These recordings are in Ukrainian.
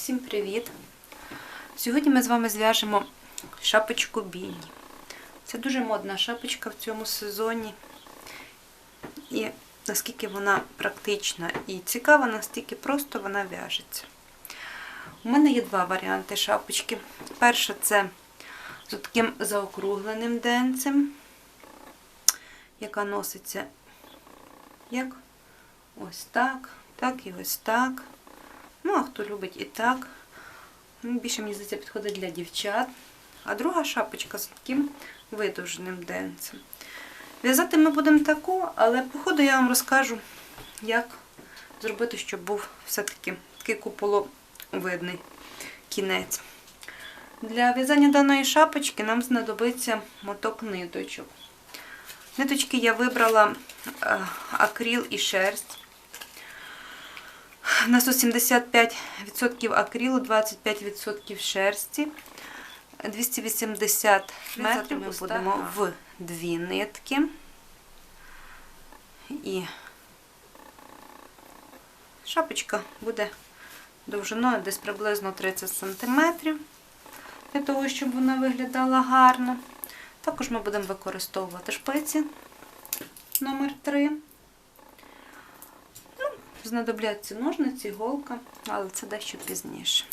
Всім привіт! Сьогодні ми з вами зв'яжемо шапочку Біні. Це дуже модна шапочка в цьому сезоні. І наскільки вона практична і цікава, настільки просто вона в'яжеться. У мене є два варіанти шапочки. Перша це з таким заокругленим денцем, яка носиться як ось так, так і ось так. Ну, а хто любить і так. Ну, Більше, мені здається, підходить для дівчат. А друга шапочка з таким видовженим денцем. В'язати ми будемо таку, але по ходу я вам розкажу, як зробити, щоб був все-таки такий куполовидний кінець. Для в'язання даної шапочки нам знадобиться моток ниточок. Ниточки я вибрала е, акріл і шерсть. У нас 75% акрилу, 25% шерсті. 280 метрів ми будемо в дві нитки. І шапочка буде довжиною десь приблизно 30 см, для того, щоб вона виглядала гарно. Також ми будемо використовувати шпиці номер 3 знадобляться ножниці, голка, але це дещо пізніше.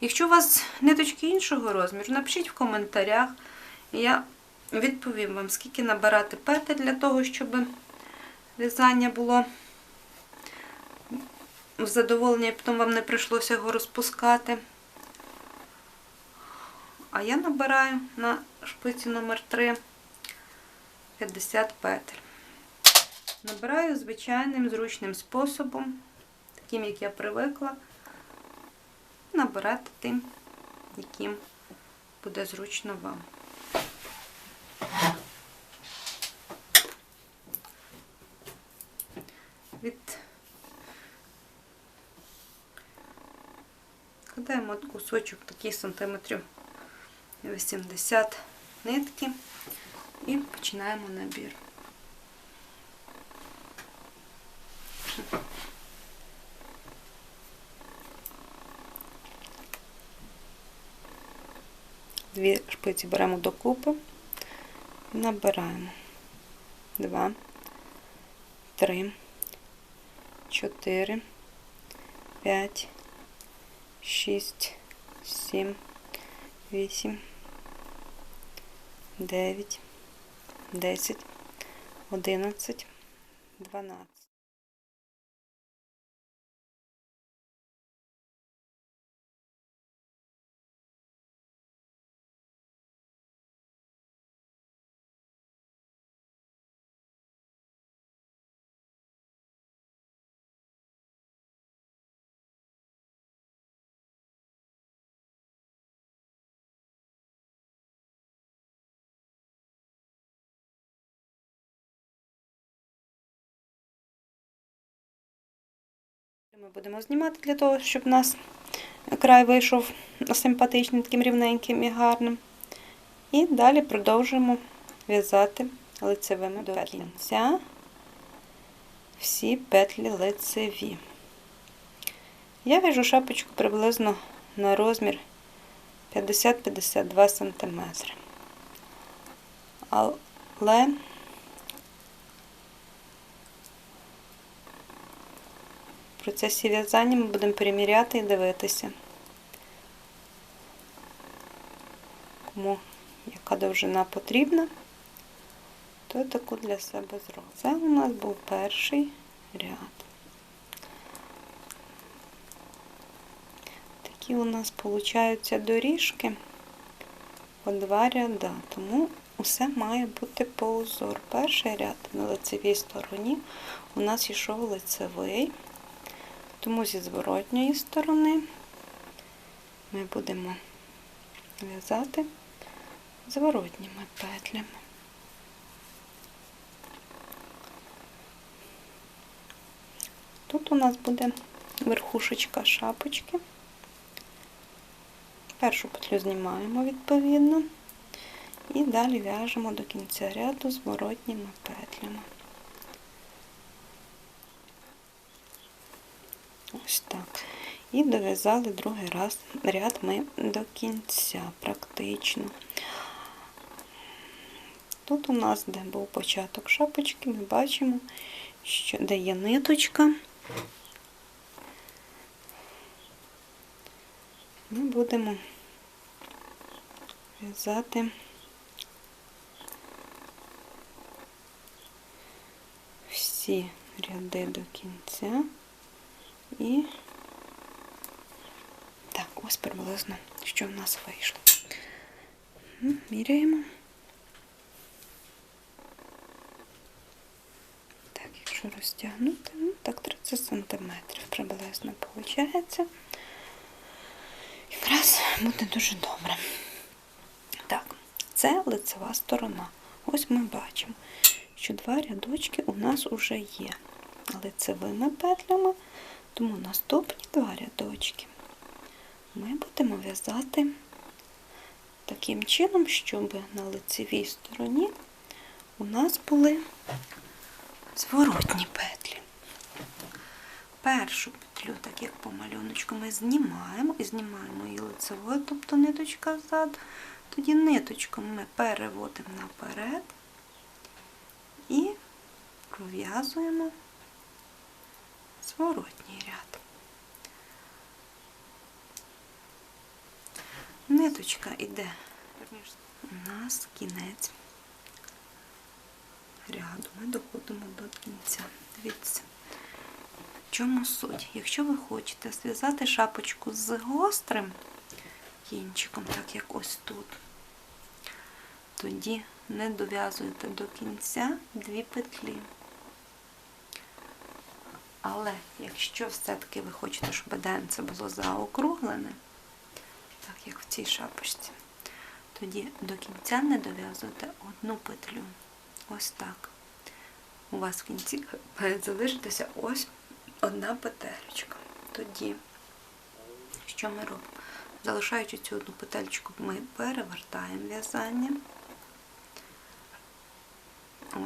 Якщо у вас ниточки іншого розміру, напишіть в коментарях, я відповім вам, скільки набирати петель для того, щоб в'язання було в задоволення, і потім вам не прийшлося його розпускати. А я набираю на шпиці номер 3 50 петель. Набираю звичайним зручним способом, таким, як я привикла, набирати тим, яким буде зручно вам. Від Кладаємо кусочок такий сантиметрів 80 нитки і починаємо набір. Дві шпиці беремо докупи, набираємо 2, 3, 4, 5, 6, 7, 8, 9, 10, 11, 12. Ми будемо знімати для того, щоб у нас край вийшов симпатичним, таким рівненьким і гарним. І далі продовжуємо в'язати лицевими до кінця всі петлі лицеві. Я в'яжу шапочку приблизно на розмір 50-52 см. Але В процесі в'язання ми будемо переміряти і дивитися, кому яка довжина потрібна, то таку для себе зробимо. Це у нас був перший ряд. Такі у нас получаються доріжки по два ряда, тому усе має бути по узору. Перший ряд на лицевій стороні у нас йшов лицевий. Тому зі зворотньої сторони ми будемо в'язати зворотніми петлями. Тут у нас буде верхушечка шапочки. Першу петлю знімаємо відповідно і далі в'яжемо до кінця ряду зворотніми петлями. Ось так. І дов'язали другий раз ряд ми до кінця практично. Тут у нас, де був початок шапочки, ми бачимо, що де є ниточка. Ми будемо в'язати всі ряди до кінця і так, ось приблизно, що в нас вийшло. Міряємо. Так, якщо розтягнути, ну так 30 сантиметрів приблизно виходить. Якраз буде дуже добре. Так, це лицева сторона. Ось ми бачимо, що два рядочки у нас вже є лицевими петлями, тому наступні два рядочки ми будемо в'язати таким чином, щоб на лицевій стороні у нас були зворотні петлі. Першу петлю, так як по малюночку, ми знімаємо і знімаємо її лицевою, тобто ниточка ззаду. Тоді ниточку ми переводимо наперед і пров'язуємо зворотній ряд. Ниточка йде у нас кінець ряду. Ми доходимо до кінця. Дивіться. В чому суть? Якщо ви хочете зв'язати шапочку з гострим кінчиком, так як ось тут, тоді не дов'язуєте до кінця дві петлі. Але якщо все-таки ви хочете, щоб денце було заокруглене, так як в цій шапочці, тоді до кінця не дов'язуєте одну петлю. Ось так. У вас в кінці має залишитися ось одна петелечка. Тоді, що ми робимо? Залишаючи цю одну петельку, ми перевертаємо в'язання.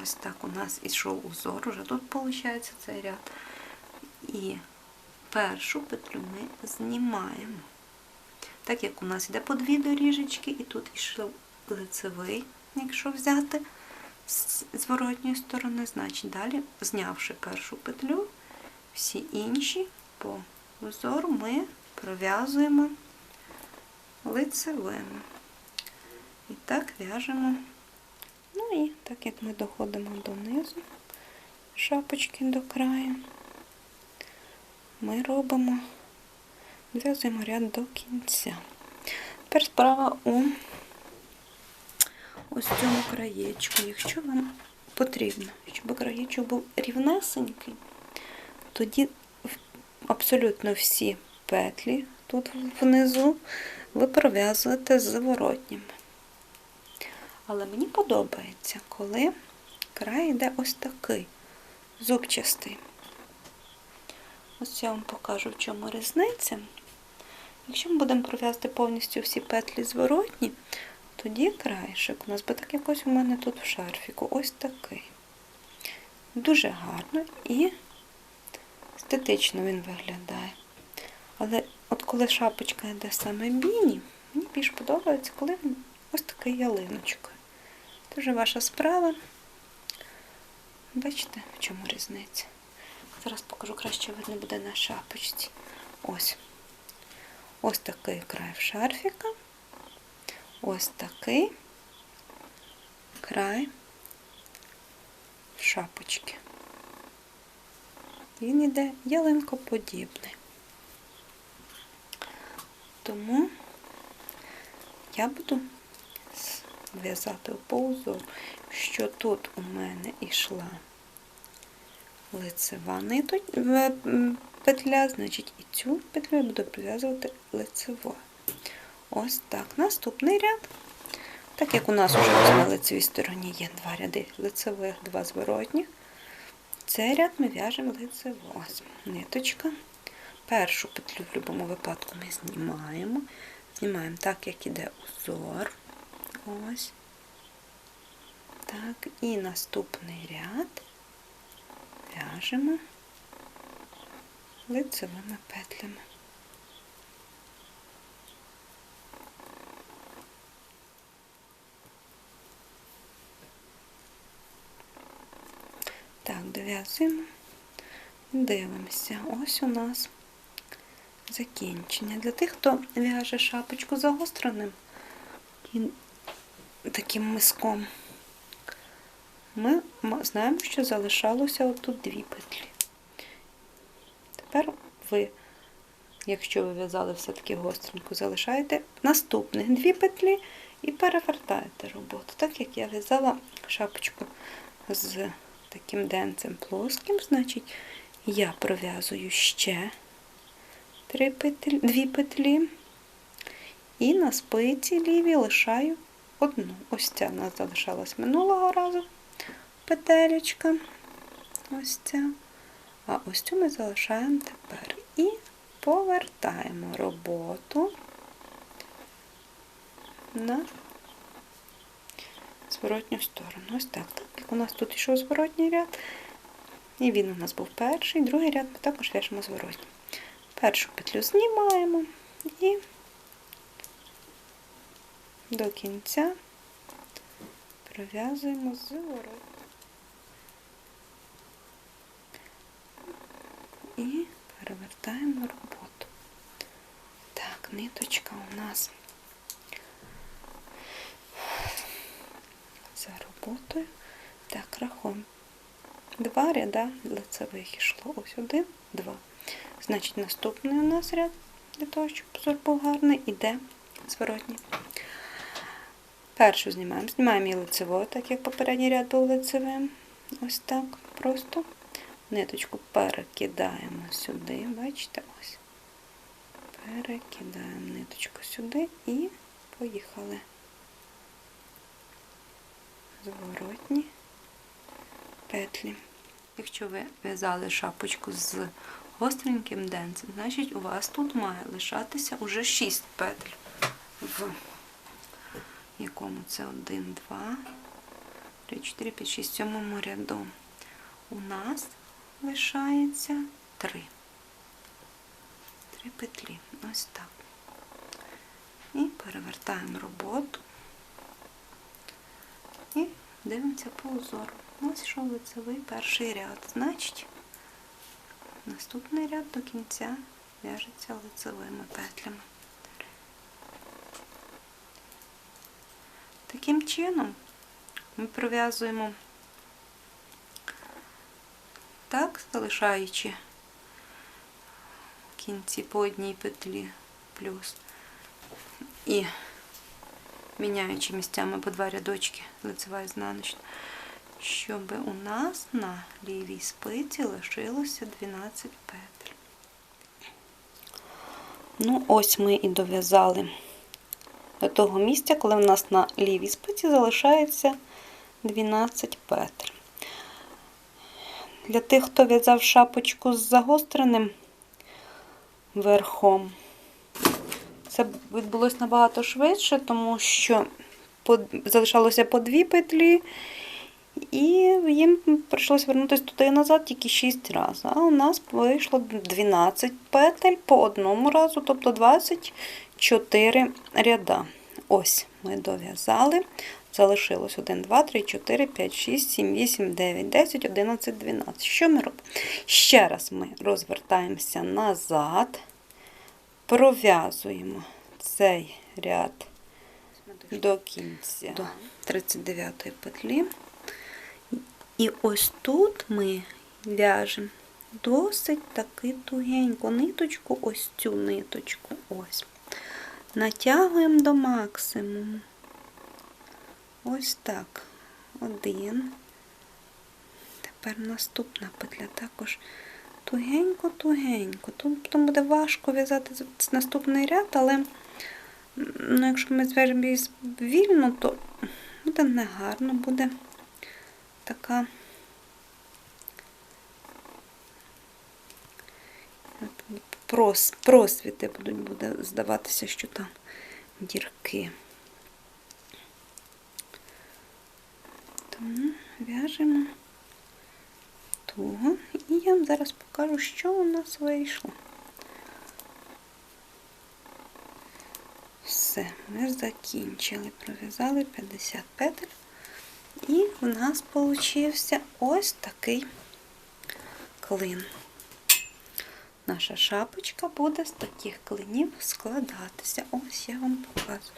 Ось так у нас ішов узор, вже тут виходить цей ряд. І першу петлю ми знімаємо. Так як у нас йде по дві доріжечки, і тут ішов лицевий, якщо взяти з зворотньої сторони, значить далі, знявши першу петлю, всі інші по узору ми пров'язуємо лицевими. І так в'яжемо. Ну і так як ми доходимо донизу шапочки до краю, ми робимо, в'язуємо ряд до кінця. Тепер справа у ось цьому краєчку. Якщо вам потрібно, щоб краєчок був рівнесенький, тоді абсолютно всі петлі тут внизу ви пров'язуєте зворотніми. Але мені подобається, коли край йде ось такий, зубчастий. Ось я вам покажу, в чому різниця. Якщо ми будемо пров'язати повністю всі петлі зворотні, тоді краєшок у нас буде так якось у мене тут в шарфіку, ось такий. Дуже гарно і естетично він виглядає. Але от коли шапочка йде саме біні, мені більш подобається, коли він ось такий ялиночкою. Вже ваша справа. Бачите, в чому різниця? Зараз покажу, краще видно буде на шапочці. Ось. Ось такий край в шарфіка. Ось такий край в шапочки. Він іде ялинкоподібний. Тому я буду в'язати по узору, що тут у мене йшла лицева петля, значить і цю петлю я буду прив'язувати лицевою. Ось так. Наступний ряд. Так як у нас вже на лицевій стороні є два ряди лицевих, два зворотніх, цей ряд ми в'яжемо лицево. Ось ниточка. Першу петлю в будь-якому випадку ми знімаємо. Знімаємо так, як іде узор. Ось. Так, і наступний ряд в'яжемо лицевими петлями. Так, дов'язуємо, дивимося. Ось у нас закінчення. Для тих, хто в'яже шапочку загостреним і таким миском ми знаємо, що залишалося отут дві петлі. Тепер ви, якщо ви в'язали все-таки гостренько, залишаєте наступних дві петлі і перевертаєте роботу. Так як я в'язала шапочку з таким денцем плоским, значить я пров'язую ще три петлі, дві петлі і на спиці лівій лишаю одну. Ось ця в нас залишалась минулого разу петелечка. Ось ця. А ось цю ми залишаємо тепер. І повертаємо роботу на зворотню сторону. Ось так. Так як у нас тут йшов зворотній ряд, і він у нас був перший, другий ряд ми також в'яжемо зворотній. Першу петлю знімаємо і до кінця пров'язуємо зворот. І перевертаємо роботу. Так, ниточка у нас за роботою. Так, рахуємо. Два ряда лицевих йшло. Ось один, два. Значить, наступний у нас ряд, для того, щоб позор був гарний, іде зворотній. Першу знімаємо. Знімаємо її лицевою, так як попередній ряд був лицевим. Ось так. Просто ниточку перекидаємо сюди. Бачите, ось. Перекидаємо ниточку сюди і поїхали. Зворотні петлі. Якщо ви в'язали шапочку з гостреньким денцем, значить у вас тут має лишатися уже 6 петель. В якому це 1, 2, 3, 4, 5, 6, 7 ряду. У нас лишається 3. 3 петлі. Ось так. І перевертаємо роботу. І дивимося по узору. Ось йшов лицевий перший ряд. Значить, наступний ряд до кінця в'яжеться лицевими петлями. Таким чином ми пров'язуємо так, залишаючи кінці по одній петлі плюс і міняючи місцями по два рядочки лицева і щоб у нас на лівій спиці лишилося 12 петель. Ну, ось ми і дов'язали до того місця, коли в нас на лівій спиці залишається 12 петель. Для тих, хто в'язав шапочку з загостреним верхом, це відбулося набагато швидше, тому що залишалося по дві петлі, і їм прийшлося вернутися туди і назад тільки 6 разів. А у нас вийшло 12 петель по одному разу, тобто 24 ряда. Ось ми дов'язали. Залишилось 1, 2, 3, 4, 5, 6, 7, 8, 9, 10, 11, 12. Що ми робимо? Ще раз ми розвертаємося назад, пров'язуємо цей ряд до кінця, до 39 петлі. І ось тут ми в'яжемо досить таки тугенько ниточку, ось цю ниточку. ось. Натягуємо до максимуму. Ось так. Один. Тепер наступна петля також тугенько-тугенько. Тут потім буде важко в'язати наступний ряд, але ну, якщо ми зв'яжемо її вільно, то буде негарно, буде така просвіти будуть, буде здаватися, що там дірки. Тому в'яжемо туго. І я вам зараз покажу, що у нас вийшло. Все, ми закінчили, пров'язали 50 петель. І в нас получився ось такий клин. Наша шапочка буде з таких клинів складатися. Ось я вам показую.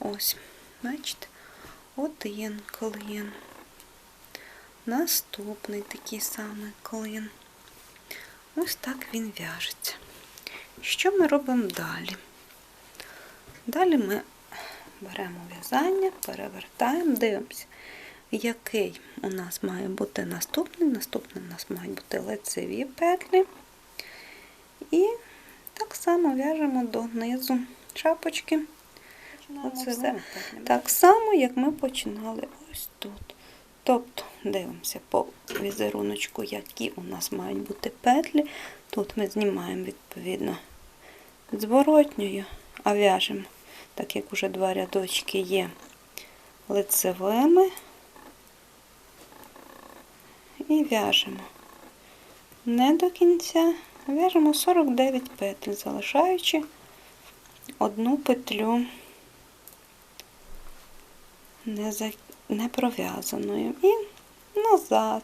Ось, бачите, один клин. Наступний такий самий клин. Ось так він в'яжеться. Що ми робимо далі? Далі ми беремо в'язання, перевертаємо, дивимося, який у нас має бути наступний. Наступний у нас мають бути лицеві петлі. І так само в'яжемо донизу шапочки. Оце все. Так само, як ми починали ось тут. Тобто дивимося по візеруночку, які у нас мають бути петлі. Тут ми знімаємо відповідно зворотньою, а в'яжемо, так як уже два рядочки є лицевими. І в'яжемо не до кінця, в'яжемо 49 петель, залишаючи одну петлю не, за... не пров'язаною. І назад.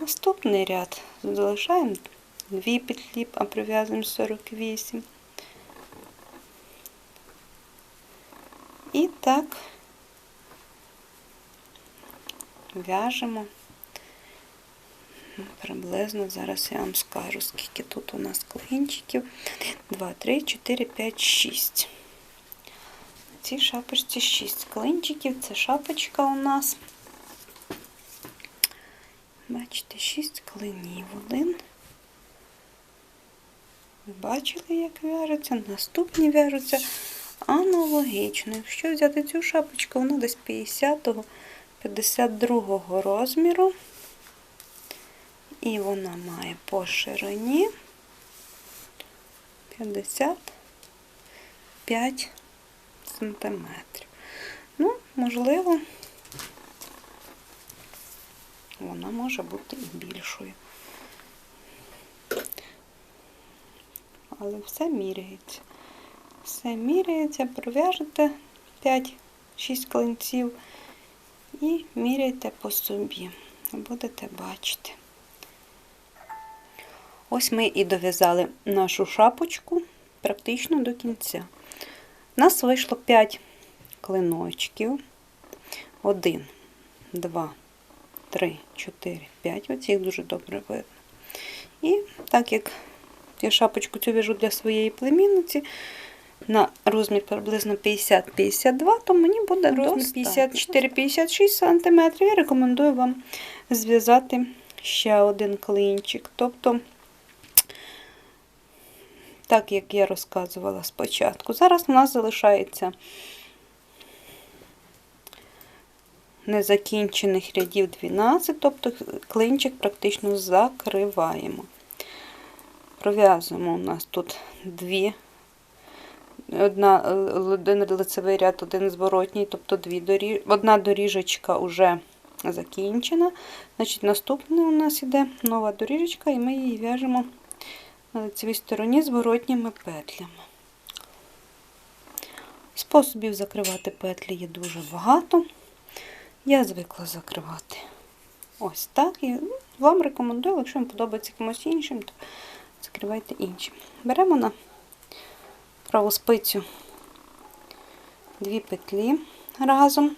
Наступний ряд залишаємо дві петлі, а прив'язуємо 48. І так в'яжемо приблизно, зараз я вам скажу, скільки тут у нас клинчиків. 2, 3, 4, 5, 6. Цій шапочці 6 клинчиків. Це шапочка у нас. Бачите, 6 клинів. Один. Ви бачили, як в'яжуться? Наступні в'яжуться аналогічно. Якщо взяти цю шапочку, вона десь 50-52 розміру. І вона має по ширині 55 сантиметрів. Ну, можливо, вона може бути і більшою. Але все міряється. Все міряється, пров'яжете 5-6 клинців і міряйте по собі. Будете бачити. Ось ми і дов'язали нашу шапочку практично до кінця. У нас вийшло 5 клиночків. 1, 2, 3, 4, 5. Оці дуже добре видно. І так як я шапочку цю в'яжу для своєї племінниці, на розмір приблизно 50-52, то мені буде розмір 54-56 см. Я рекомендую вам зв'язати ще один клинчик. Тобто, так як я розказувала спочатку. Зараз у нас залишається незакінчених рядів 12, тобто клинчик практично закриваємо. Пров'язуємо у нас тут дві, одна, один лицевий ряд, один зворотній, тобто дві доріж... одна доріжечка вже закінчена. Значить, Наступна у нас йде нова доріжечка, і ми її в'яжемо на лицевій стороні зворотніми петлями. Способів закривати петлі є дуже багато. Я звикла закривати ось так. І вам рекомендую, якщо вам подобається комусь іншим, то закривайте іншим. Беремо на праву спицю дві петлі разом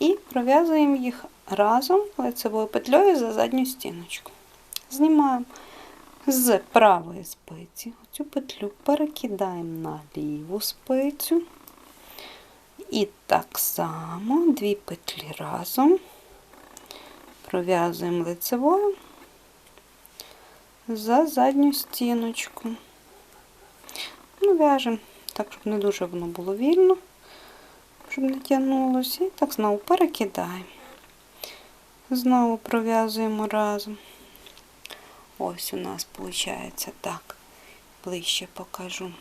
і пров'язуємо їх разом лицевою петлею за задню стіночку. Знімаємо з правої спиці цю петлю перекидаємо на ліву спицю. І так само дві петлі разом пров'язуємо лицевою за задню стіночку. Ну, в'яжемо так, щоб не дуже воно було вільно, щоб не тягнулося. І так знову перекидаємо. Знову пров'язуємо разом. Ось у нас виходить так, ближче покажу.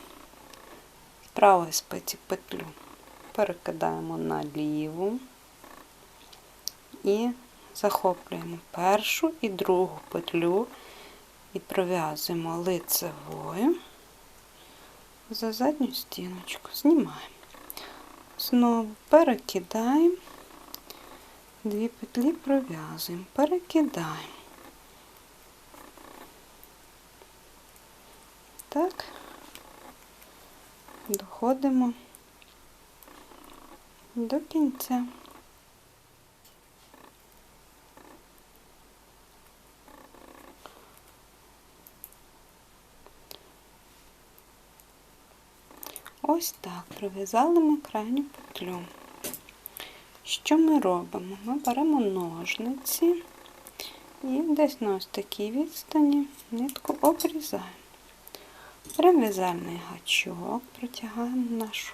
З правої спиці петлю перекидаємо на ліву і захоплюємо першу і другу петлю і пров'язуємо лицевою за задню стіночку, знімаємо. Знову перекидаємо, дві петлі пров'язуємо, перекидаємо. Так доходимо до кінця. Ось так пров'язали ми крайню петлю. Що ми робимо? Ми беремо ножниці і десь на ось такій відстані нитку обрізаємо. Беремо в'язальний гачок, протягаємо нашу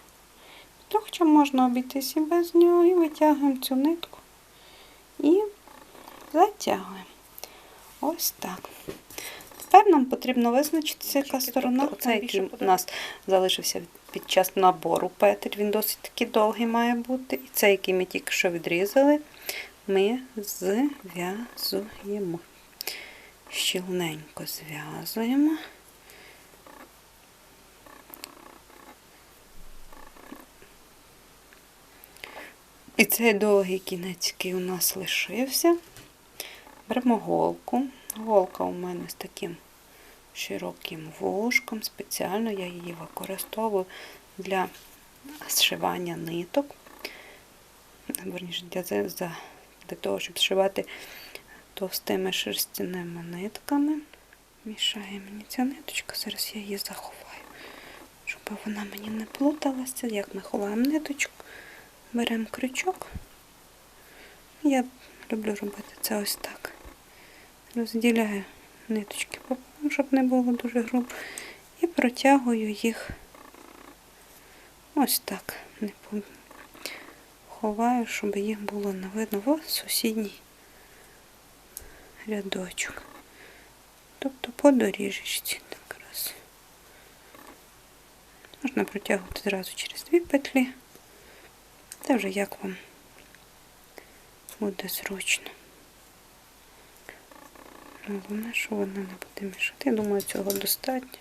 петлю, хоча можна обійтися і без нього, і витягуємо цю нитку і затягуємо. Ось так. Тепер нам потрібно визначитися, яка сторона. Оце, який у нас залишився під час набору петель, він досить таки довгий має бути. І цей, який ми тільки що відрізали, ми зв'язуємо. Щільненько зв'язуємо. І цей довгий кінець, який у нас лишився, беремо голку. Голка у мене з таким широким вушком. Спеціально я її використовую для зшивання ниток. Верніше, для, того, щоб зшивати товстими шерстяними нитками. Мішає мені ця ниточка, зараз я її заховаю, щоб вона мені не плуталася. Як ми ховаємо ниточку, беремо крючок. Я люблю робити це ось так. Розділяю ниточки пополам, щоб не було дуже грубо, і протягую їх ось так. Не ховаю, щоб їх було не видно в сусідній рядочок. Тобто по доріжечці так раз. Можна протягувати зразу через дві петлі. Це вже як вам буде зручно. Головне, що вона не буде мішати. Я думаю, цього достатньо.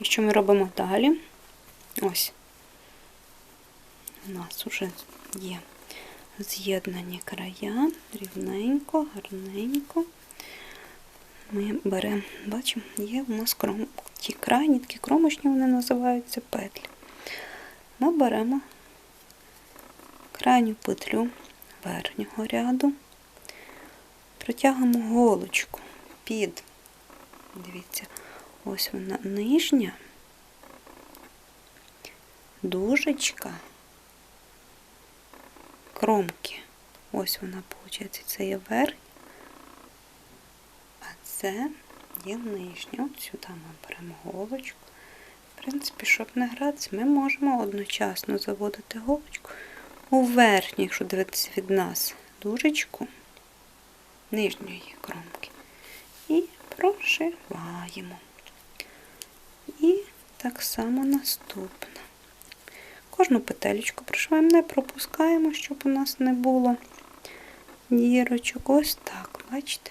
І що ми робимо далі? Ось. У нас вже є з'єднані края, рівненько, гарненько. Ми беремо, бачимо, є у нас кром, ті крайні, такі кромочні вони називаються петлі. Ми беремо крайню петлю верхнього ряду, протягуємо голочку під, дивіться, ось вона нижня, дужечка, кромки. Ось вона, виходить, це є верхня, а це є нижня. От сюди ми беремо голочку. В принципі, щоб не гратися, ми можемо одночасно заводити голочку у верхню, якщо дивитися від нас, дужечку нижньої кромки. І прошиваємо. І так само наступне. Кожну петелечку прошиваємо, не пропускаємо, щоб у нас не було дірочок. Ось так, бачите?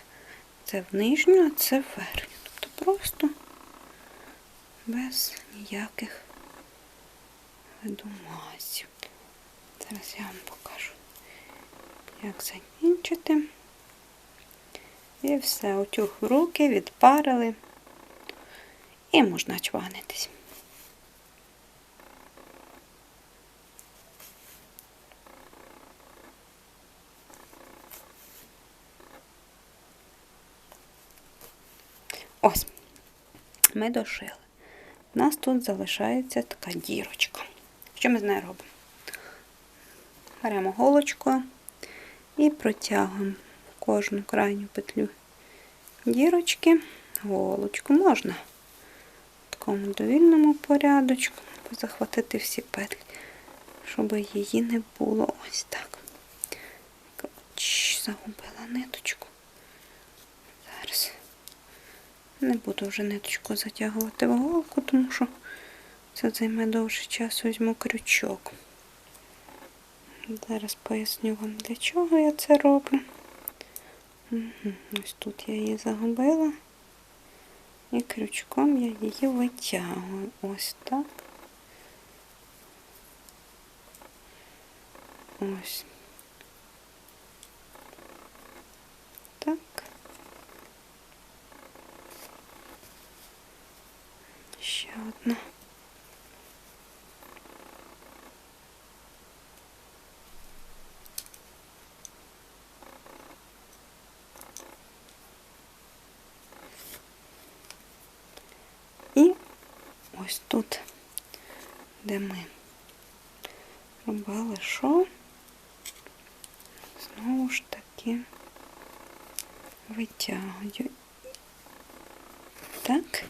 Це в нижню, а це в верхню. Тобто просто без ніяких видумазів. Зараз я вам покажу, як закінчити. І все, утюг в руки, відпарили і можна чванитись. Ось, ми дошили. У нас тут залишається така дірочка. Що ми з нею робимо? Беремо голочку і протягуємо кожну крайню петлю дірочки, голочку. Можна в такому довільному порядочку захватити всі петлі, щоб її не було ось так. Загубила ниточку. Зараз не буду вже ниточку затягувати в голку, тому що це займе довше часу, візьму крючок. Зараз поясню вам, для чого я це роблю. Ось тут я її загубила. І крючком я її витягую. Ось так. Ось. Так. Ще одна. І ось тут, де ми робили що, знову ж таки витягую. Так.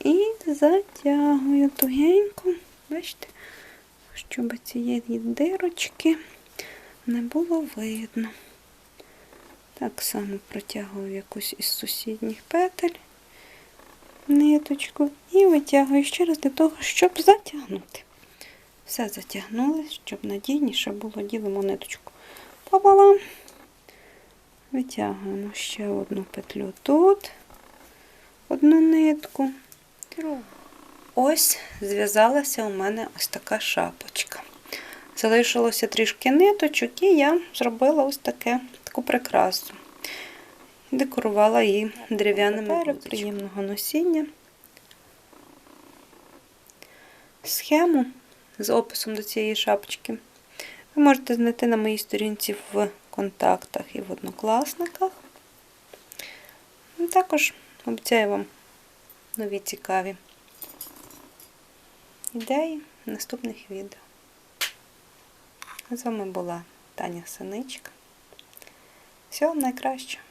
І затягую тугенько, бачите, щоб цієї дирочки не було видно. Так само протягую якусь із сусідніх петель ниточку і витягую ще раз для того, щоб затягнути. Все затягнули, щоб надійніше було. Ділимо ниточку пополам. Витягуємо ще одну петлю тут, одну нитку. Ось зв'язалася у мене ось така шапочка. Залишилося трішки ниточок, і я зробила ось таке, таку прикрасу. Декорувала її дерев'яними Тепер приємного носіння. Схему з описом до цієї шапочки ви можете знайти на моїй сторінці в контактах і в однокласниках. Ну, Також обіцяю вам нові цікаві ідеї в наступних відео. З вами була Таня Синичка. Всього найкращого!